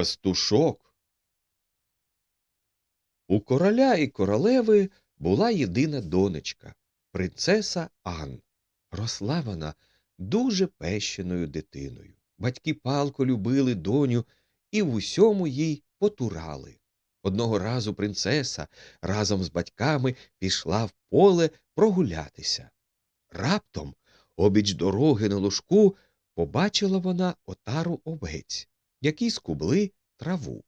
Пастушок. У короля і королеви була єдина донечка, принцеса Ан. Росла вона дуже пещеною дитиною. Батьки палко любили доню і в усьому їй потурали. Одного разу принцеса разом з батьками пішла в поле прогулятися. Раптом, обіч дороги на лужку, побачила вона отару овець, які скубли траву.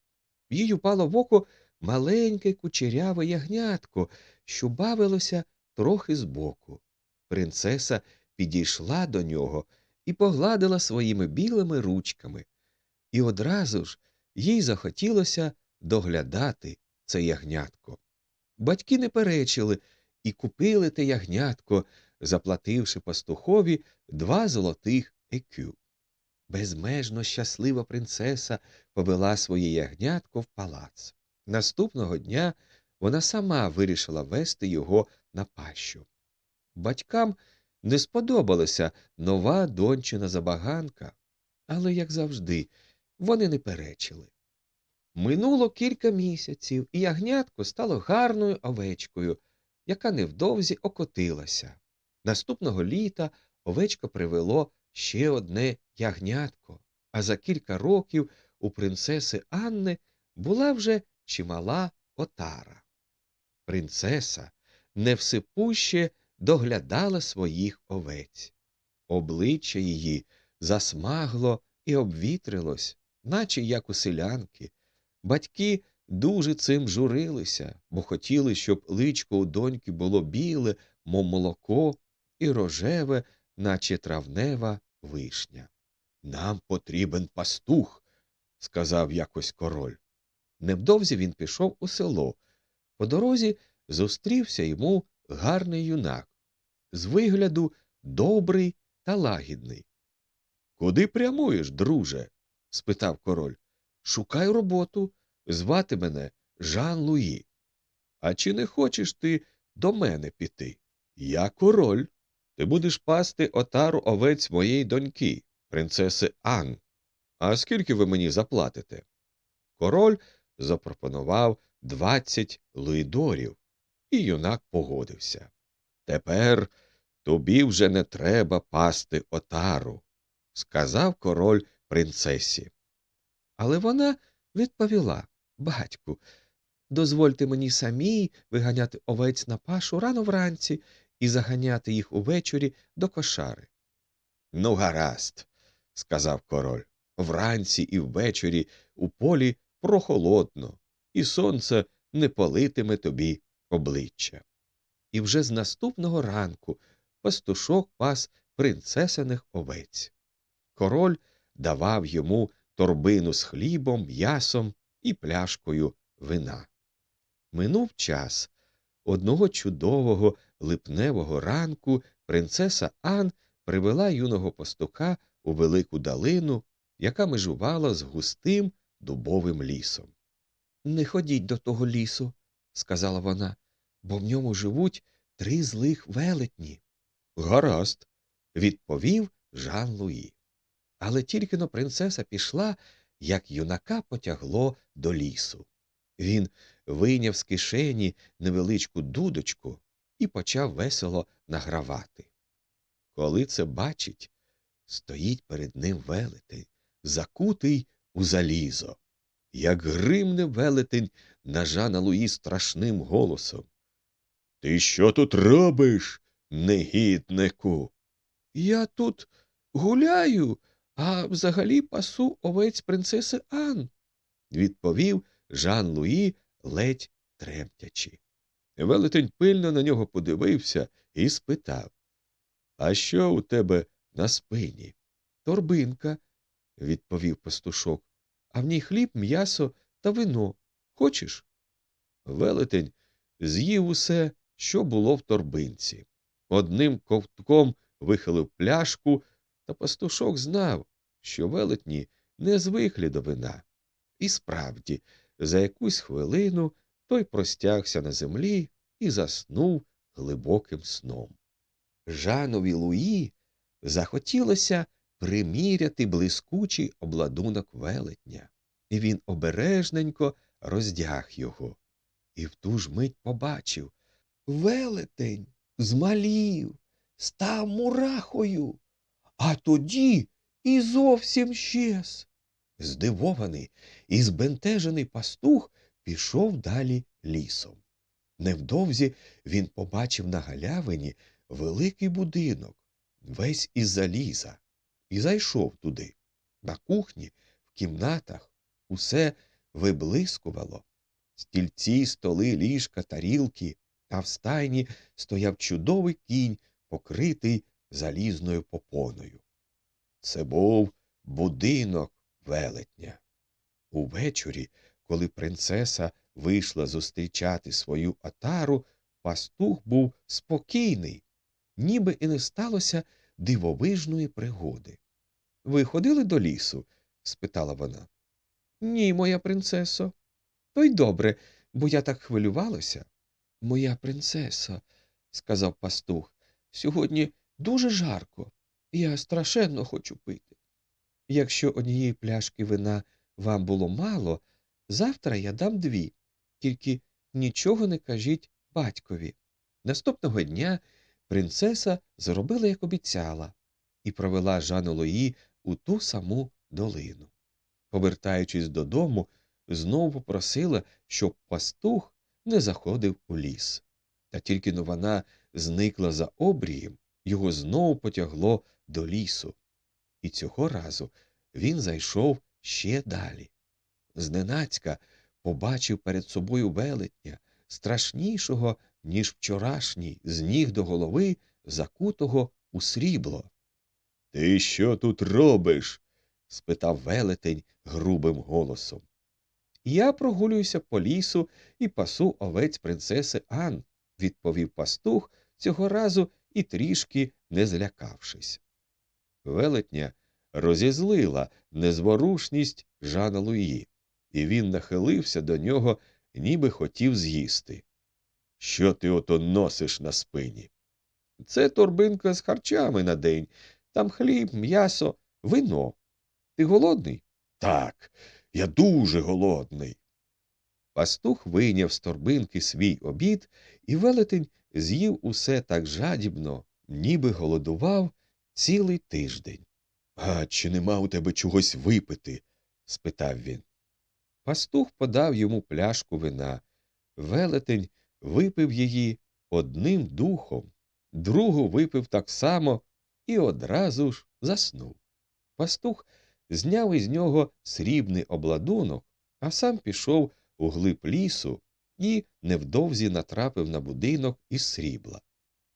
Їй упало в око маленьке кучеряве ягнятко, що бавилося трохи збоку. Принцеса підійшла до нього і погладила своїми білими ручками. І одразу ж їй захотілося доглядати це ягнятко. Батьки не перечили і купили те ягнятко, заплативши пастухові два золотих екю. Безмежно щаслива принцеса повела своє ягнятко в палац. Наступного дня вона сама вирішила вести його на пащу. Батькам не сподобалася нова дончина забаганка, але, як завжди, вони не перечили. Минуло кілька місяців, і ягнятко стало гарною овечкою, яка невдовзі окотилася. Наступного літа овечко привело ще одне ягнятко, а за кілька років у принцеси Анни була вже чимала отара. Принцеса невсипуще доглядала своїх овець. Обличчя її засмагло і обвітрилось, наче як у селянки. Батьки дуже цим журилися, бо хотіли, щоб личко у доньки було біле, мов молоко, і рожеве, наче травнева вишня. Нам потрібен пастух, сказав якось король. Невдовзі він пішов у село. По дорозі зустрівся йому гарний юнак, з вигляду добрий та лагідний. Куди прямуєш, друже? спитав король. Шукаю роботу. Звати мене Жан Луї. А чи не хочеш ти до мене піти? Я король. Ти будеш пасти отару овець моєї доньки, принцеси Ан. А скільки ви мені заплатите? Король запропонував двадцять луїдорів, і юнак погодився. Тепер тобі вже не треба пасти отару, сказав король принцесі. Але вона відповіла Батьку, дозвольте мені самій виганяти овець на пашу рано вранці і заганяти їх увечері до кошари. Ну, гаразд, сказав король. Вранці і ввечері у полі прохолодно, і сонце не политиме тобі обличчя. І вже з наступного ранку пастушок пас принцесиних овець. Король давав йому торбину з хлібом, м'ясом і пляшкою вина. Минув час. Одного чудового липневого ранку принцеса Ан привела юного пастуха у велику далину, яка межувала з густим дубовим лісом. Не ходіть до того лісу, сказала вона, бо в ньому живуть три злих велетні. Гаразд, відповів Жан Луї. Але тільки но принцеса пішла, як юнака потягло до лісу. Він вийняв з кишені невеличку дудочку і почав весело награвати. Коли це бачить, стоїть перед ним велетень, закутий у залізо. Як гримне велетень на Жана Луї страшним голосом. Ти що тут робиш, негіднику? Я тут гуляю, а взагалі пасу овець принцеси Ан, відповів Жан Луї, ледь тремтячи. Велетень пильно на нього подивився і спитав А що у тебе на спині? Торбинка, відповів пастушок, а в ній хліб, м'ясо та вино. Хочеш? Велетень з'їв усе, що було в торбинці. Одним ковтком вихилив пляшку, та пастушок знав, що велетні не звиклі до вина. І справді, за якусь хвилину той простягся на землі і заснув глибоким сном. Жанові Луї захотілося приміряти блискучий обладунок велетня. і він обережненько роздяг його. І в ту ж мить побачив велетень змалів, став мурахою, а тоді і зовсім щез. Здивований і збентежений пастух пішов далі лісом. Невдовзі він побачив на галявині великий будинок, весь із заліза, і зайшов туди. На кухні, в кімнатах усе виблискувало. Стільці, столи, ліжка, тарілки, а в стайні стояв чудовий кінь, покритий залізною попоною. Це був будинок велетня. Увечері, коли принцеса вийшла зустрічати свою отару, пастух був спокійний, ніби і не сталося дивовижної пригоди. Ви ходили до лісу? спитала вона. Ні, моя принцесо. То й добре, бо я так хвилювалася. Моя принцесо, сказав пастух, сьогодні дуже жарко. Я страшенно хочу пити. Якщо однієї пляшки вина вам було мало, завтра я дам дві, тільки нічого не кажіть батькові. Наступного дня принцеса зробила, як обіцяла, і провела Жану Лої у ту саму долину. Повертаючись додому, знову попросила, щоб пастух не заходив у ліс. Та тільки но вона зникла за обрієм, його знову потягло до лісу. І цього разу він зайшов ще далі. Зненацька побачив перед собою велетня, страшнішого, ніж вчорашній, з ніг до голови, закутого у срібло. Ти що тут робиш? спитав велетень грубим голосом. Я прогулююся по лісу і пасу овець принцеси Ан, відповів пастух цього разу і трішки не злякавшись. Велетня розізлила незворушність Жана Луї, і він нахилився до нього, ніби хотів з'їсти. Що ти ото носиш на спині? Це торбинка з харчами на день. Там хліб, м'ясо, вино. Ти голодний? Так, я дуже голодний. Пастух вийняв з торбинки свій обід, і велетень з'їв усе так жадібно, ніби голодував цілий тиждень. А чи нема у тебе чогось випити? спитав він. Пастух подав йому пляшку вина. Велетень випив її одним духом, другу випив так само і одразу ж заснув. Пастух зняв із нього срібний обладунок, а сам пішов у глиб лісу і невдовзі натрапив на будинок із срібла.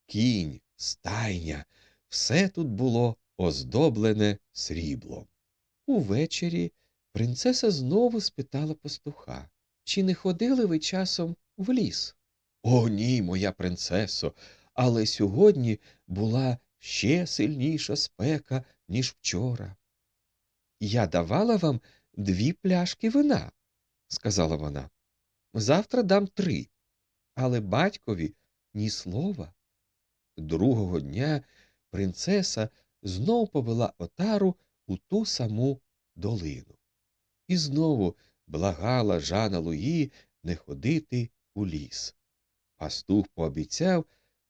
Кінь, стайня, все тут було оздоблене сріблом. Увечері принцеса знову спитала пастуха, чи не ходили ви часом в ліс? О, ні, моя принцесо, але сьогодні була ще сильніша спека, ніж вчора. Я давала вам дві пляшки вина, сказала вона. Завтра дам три, але батькові ні слова. Другого дня принцеса знов повела отару у ту саму долину. І знову благала Жана Луї не ходити у ліс. Пастух пообіцяв,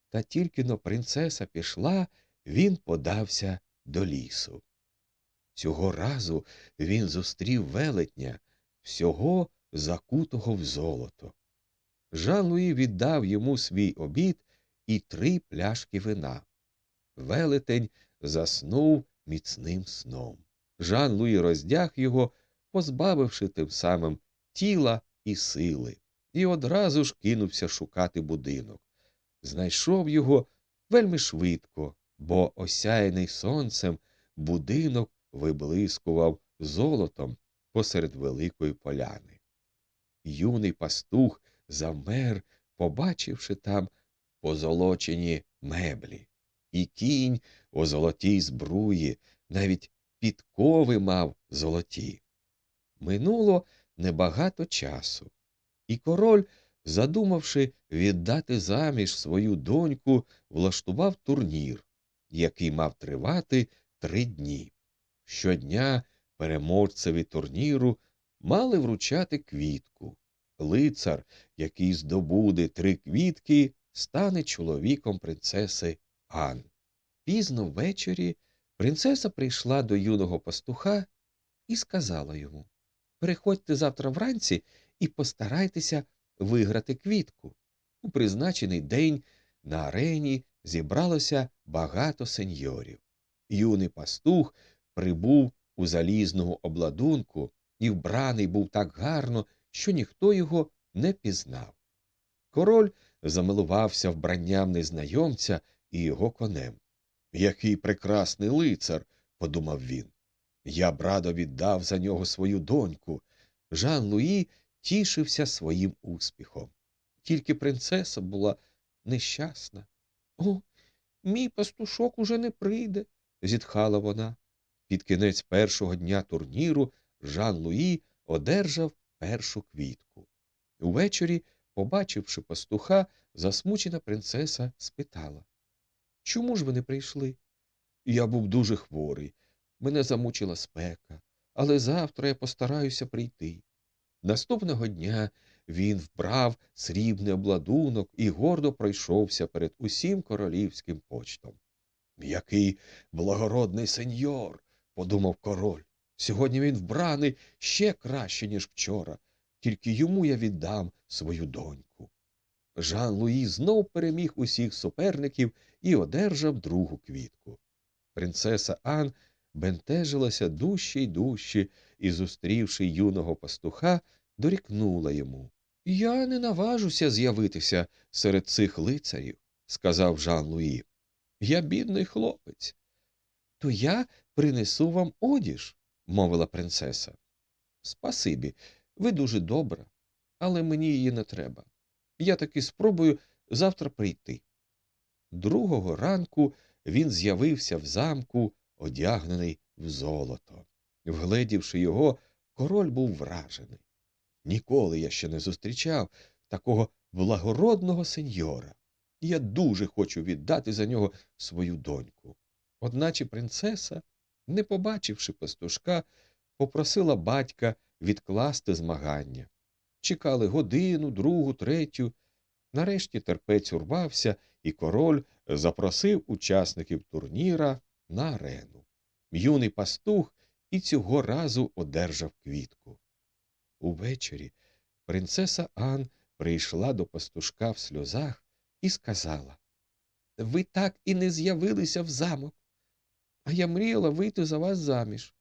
та тільки но принцеса пішла, він подався до лісу. Цього разу він зустрів велетня, всього закутого в золото. Жан Луї віддав йому свій обід і три пляшки вина. Велетень заснув міцним сном. Жан Луї роздяг його, позбавивши тим самим тіла і сили, і одразу ж кинувся шукати будинок. Знайшов його вельми швидко, бо, осяяний сонцем, будинок виблискував золотом посеред великої поляни. Юний пастух замер, побачивши там позолочені меблі, і кінь у золотій збруї, навіть підкови мав золоті. Минуло небагато часу, і король, задумавши віддати заміж свою доньку, влаштував турнір, який мав тривати три дні. Щодня переможцеві турніру мали вручати квітку. Лицар, який здобуде три квітки, стане чоловіком принцеси Ан. Пізно ввечері принцеса прийшла до юного пастуха і сказала йому Приходьте завтра вранці і постарайтеся виграти квітку. У призначений день на арені зібралося багато сеньорів. Юний пастух прибув у залізному обладунку і вбраний був так гарно, що ніхто його не пізнав. Король замилувався вбранням незнайомця і його конем. Який прекрасний лицар, подумав він. Я б радо віддав за нього свою доньку. Жан Луї тішився своїм успіхом. Тільки принцеса була нещасна. О, мій пастушок уже не прийде, зітхала вона. Під кінець першого дня турніру Жан Луї одержав першу квітку. Увечері, побачивши пастуха, засмучена принцеса спитала Чому ж ви не прийшли? Я був дуже хворий. Мене замучила спека, але завтра я постараюся прийти. Наступного дня він вбрав срібний обладунок і гордо пройшовся перед усім королівським почтом. Який благородний сеньор, подумав король. Сьогодні він вбраний ще краще, ніж вчора, тільки йому я віддам свою доньку. Жан Луї знов переміг усіх суперників і одержав другу квітку. Принцеса Ан бентежилася дужче й дужче і, зустрівши юного пастуха, дорікнула йому. Я не наважуся з'явитися серед цих лицарів, сказав Жан Луї. Я бідний хлопець. То я принесу вам одіж, мовила принцеса. Спасибі, ви дуже добра, але мені її не треба. Я таки спробую завтра прийти. Другого ранку він з'явився в замку, одягнений в золото. Вгледівши його, король був вражений. Ніколи я ще не зустрічав такого благородного сеньора. Я дуже хочу віддати за нього свою доньку. Одначе принцеса, не побачивши пастушка, попросила батька відкласти змагання. Чекали годину, другу, третю. Нарешті терпець урвався, і король запросив учасників турніра на арену. Юний пастух і цього разу одержав квітку. Увечері принцеса Ан прийшла до пастушка в сльозах і сказала Ви так і не з'явилися в замок, а я мріяла вийти за вас заміж.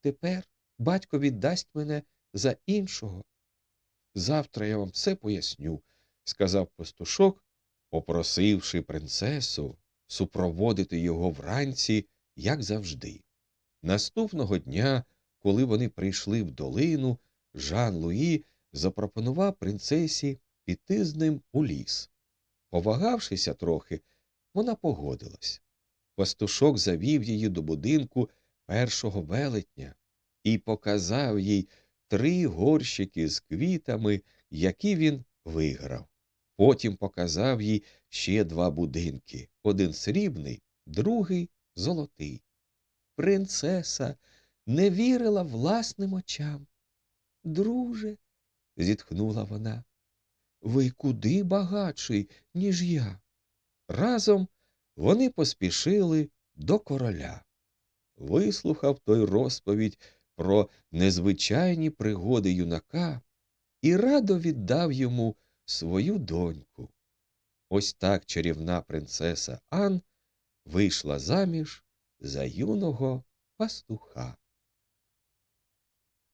Тепер батько віддасть мене за іншого. Завтра я вам все поясню, сказав пастушок, попросивши принцесу супроводити його вранці, як завжди. Наступного дня, коли вони прийшли в долину, Жан Луї запропонував принцесі піти з ним у ліс. Повагавшися трохи, вона погодилась. Пастушок завів її до будинку першого велетня і показав їй три горщики з квітами, які він виграв. Потім показав їй ще два будинки один срібний, другий золотий. Принцеса не вірила власним очам. Друже, зітхнула вона, ви куди багатший, ніж я. Разом вони поспішили до короля. Вислухав той розповідь про незвичайні пригоди юнака і радо віддав йому свою доньку. Ось так чарівна принцеса Ан вийшла заміж за юного пастуха.